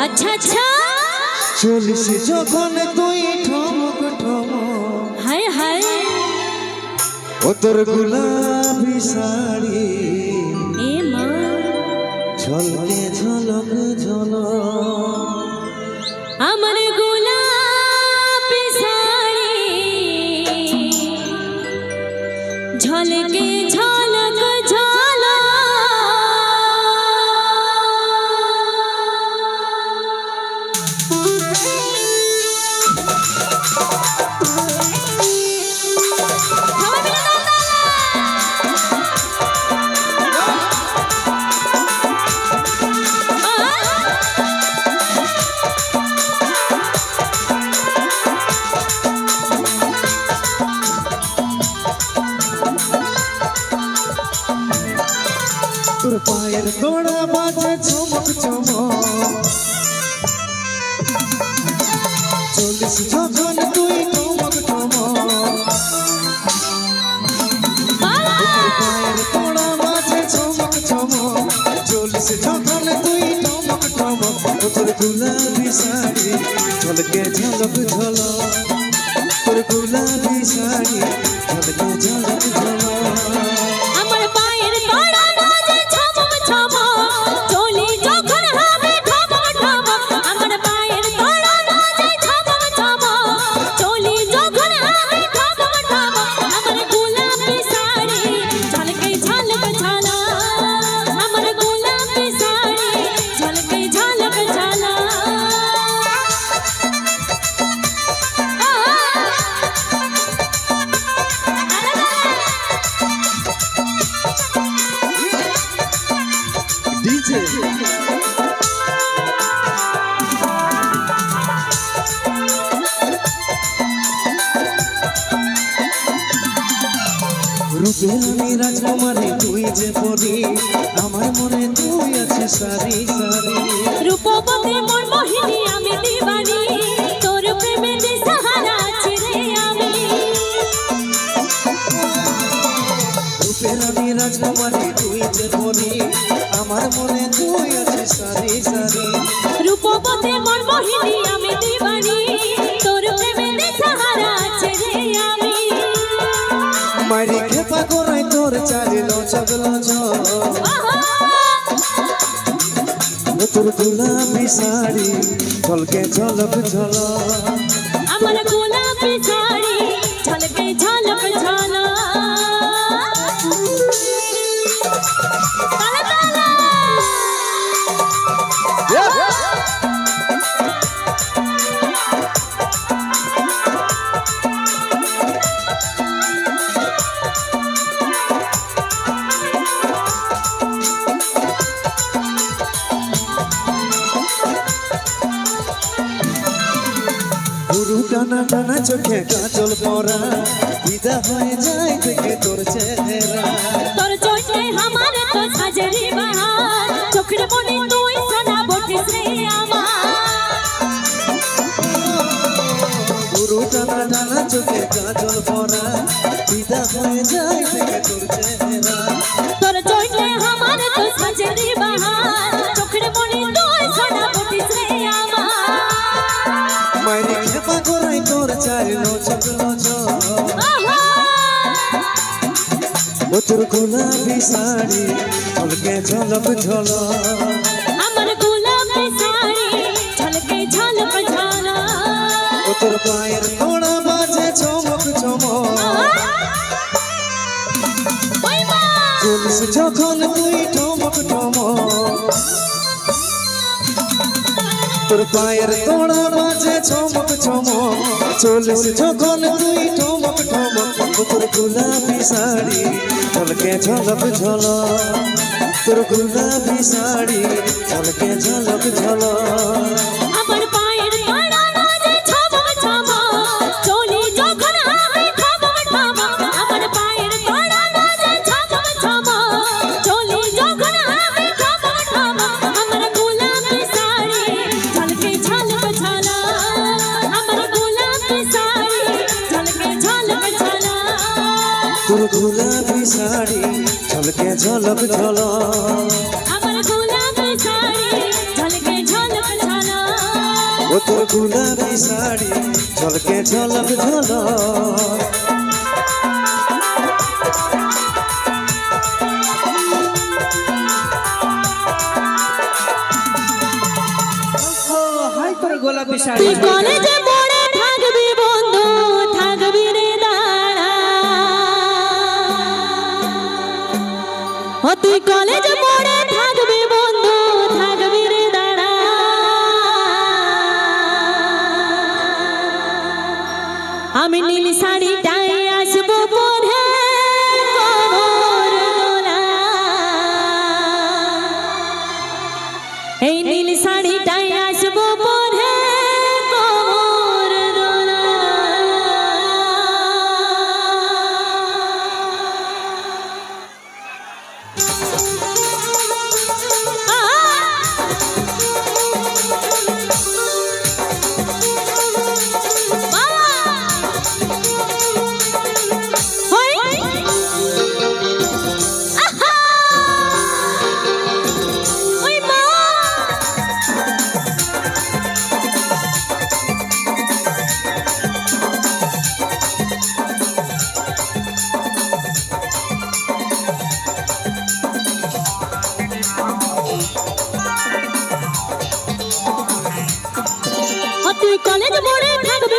আচ্ছা আচ্ছা। চলিস যখন তুই ঠমক ঠমক। হায় হায়। ও তোর গুলাবি শাড়ি। এ মা। ঝলকে ঝলক ঝলক। আমার যখন তুই ঠমক তোর পায়ের তোড়া বাজে চমক চমক চলিস যখন তুই ঠমক ও তোর গোলাপি শাড়ি, ঝলকে ঝলক ঝলক। তোর গোলাপি শাড়ি, ঝলকে ঝলক ঝলক। আমি রাজকুমারী তুই যে পরি আমার মনে তুই আছিস সারি সারি। রূপবতী মোর মোহিনী আমি দিবানি তোর প্রেমে দিশাহারা আমি। রূপের আমি রাজকুমারী তুই যে পরি আমার মনে তুই আছিস সারি সারি। রূপবতী মোর মোহিনী আমি দিবানি তোর প্রেমে দিশাহারা ছেড়ে আমি। মারি খেপা করাই তোর চারি লচক লচক তোর গোলাপি শাড়ি, ঝলকে ঝলক ঝল আমার গোলাপি শাড়ি। চোখে কাজল পরা বিদা হয়ে যায় থেকে তোর চেহারা। তোর চোখে আমার তো সাজরি বাহার চোখের মনে তুই সোনা বটিস রে আমার। গুরু টানা টানা চোখে কাজল পরা বিদা হয়ে যায় থেকে তোর চেহারা। তোর চোখে আমার তোর গোলাপি শাড়ি ঝলকে ঝলক ঝলক। আমার গোলাপি শাড়ি ঝলকে ঝলক ও তোর পায়ের তোড়া বাজে চমক চমক। ওই মা! চলিস যখন তুই ঠমক ঠমক। তোর পায়ের তোড়া বাজে চমক চমক। চলিস যখন তুই ঠমক ঠমক। ও তোর গোলাপি শাড়ি ঝলকে ঝলক ঝল তোর গোলাপি শাড়ি ঝলকে ঝলক ঝলক। গোলাপি শাড়ি ঝলকে ঝলক ঝল আমার গোলাপি শাড়ি ঝলকে ঝলক ঝল ও তোর গোলাপি শাড়ি ঝলকে ঝলক ঝল গোলাপি শাড়ি।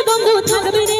বঙ্গ থাকবে রে।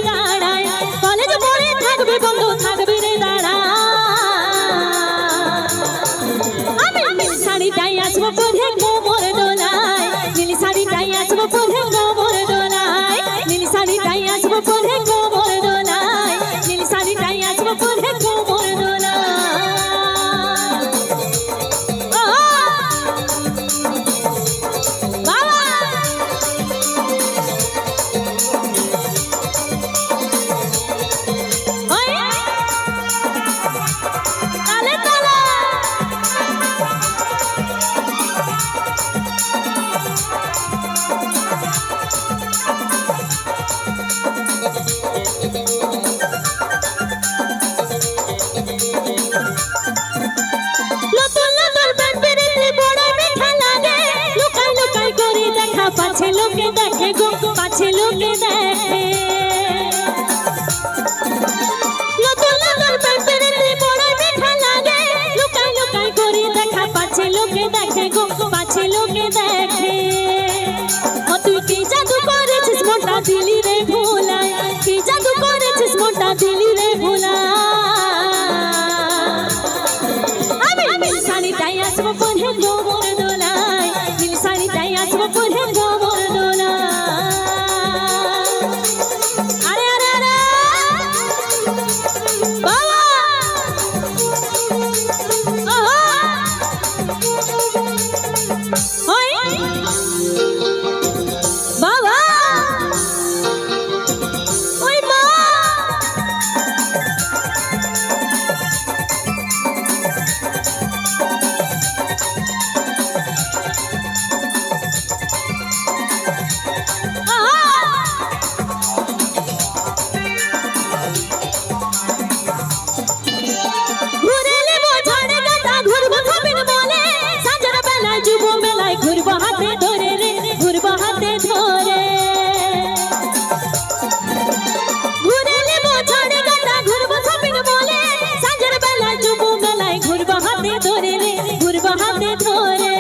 ধরে।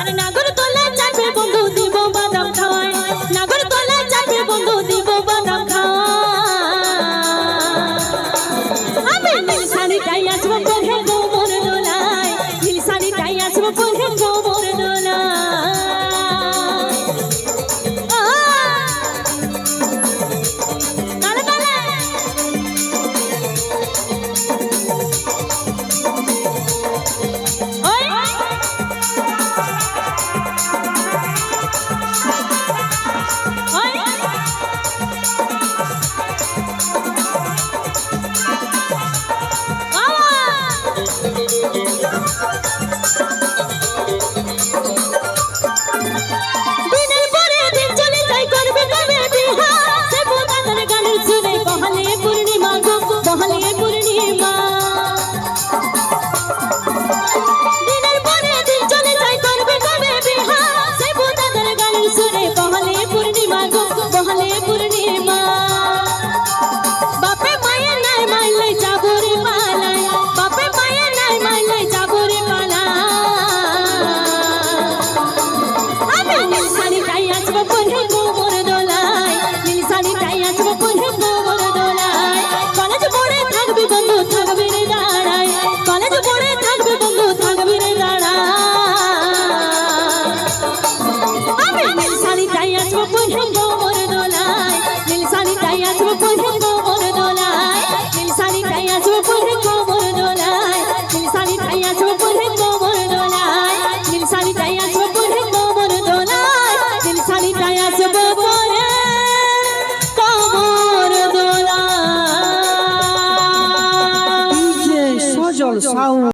আরে নাগর তোলা চাপে বন্ধু দিব বাদাম খাওয়ায়। নাগর তোলা চাপে বন্ধু দিব বাদাম খাওয়ায়। আমি নীল শাড়িটাই আসব পরে গো মোর দোলায়। নীল শাড়িটাই আসব পরে গো